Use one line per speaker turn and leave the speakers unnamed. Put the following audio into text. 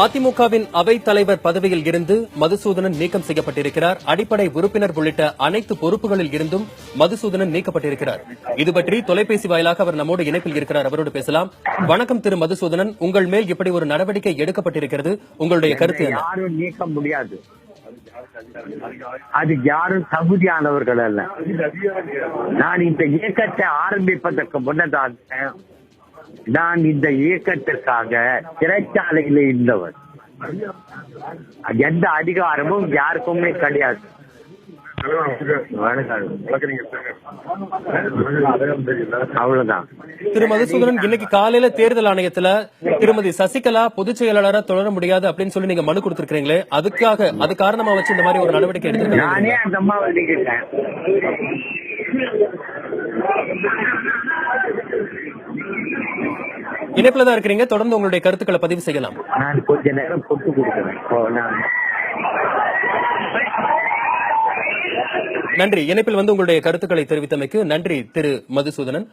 அதிமுகவின் அவைத் தலைவர் பதவியில் இருந்து மதுசூதனன் நீக்கம் செய்யப்பட்டிருக்கிறார். அடிப்படை உறுப்பினர் உள்ளிட்ட அனைத்து பொறுப்புகளில் இருந்தும் மதுசூதனன் நீக்கப்பட்டிருக்கிறார். இது பற்றி தொலைபேசி வாயிலாக அவர் நம்மோடு இணைப்பில் இருக்கிறார். அவரோடு பேசலாம். வணக்கம் திரு மதுசூதனன். உங்கள் மேல் இப்படி ஒரு நடவடிக்கை எடுக்கப்பட்டிருக்கிறது. உங்களுடைய கருத்து
யாரும் நீக்க முடியாது. அது யாரும் தகுதியானவர்கள் அல்ல. நான் இந்த இயக்கத்தை ஆரம்பிப்பதற்கு முன்னதாக நான் இந்த இயக்கத்திற்காக சிறைச்சாலையில் இருந்தவர் எந்த அதிகாரமும் யாருக்குமே கிடையாது. அவ்வளவுதான்.
திரு மதுசூதனன் இன்னைக்கு காலையில தேர்தல் ஆணையத்துல திருமதி சசிகலா பொதுச் செயலாளரா தொடர முடியாது அப்படின்னு சொல்லி நீங்க மனு கொடுத்திருக்கீங்களே அதுக்காக அது காரணமா வச்சு இந்த மாதிரி ஒரு நடவடிக்கை
நானே
எடுத்திருக்காங்க
அந்த அம்மாவை
இணைப்புல தான் இருக்கிறீங்க. தொடர்ந்து உங்களுடைய கருத்துக்களை பதிவு செய்யலாம்.
நான் கொஞ்ச நேரம் பொட்டு கொடுக்குறேன்.
நன்றி. இணைப்பில் வந்து உங்களுடைய கருத்துக்களை தெரிவித்தமைக்கு நன்றி திரு மதுசூதனன்.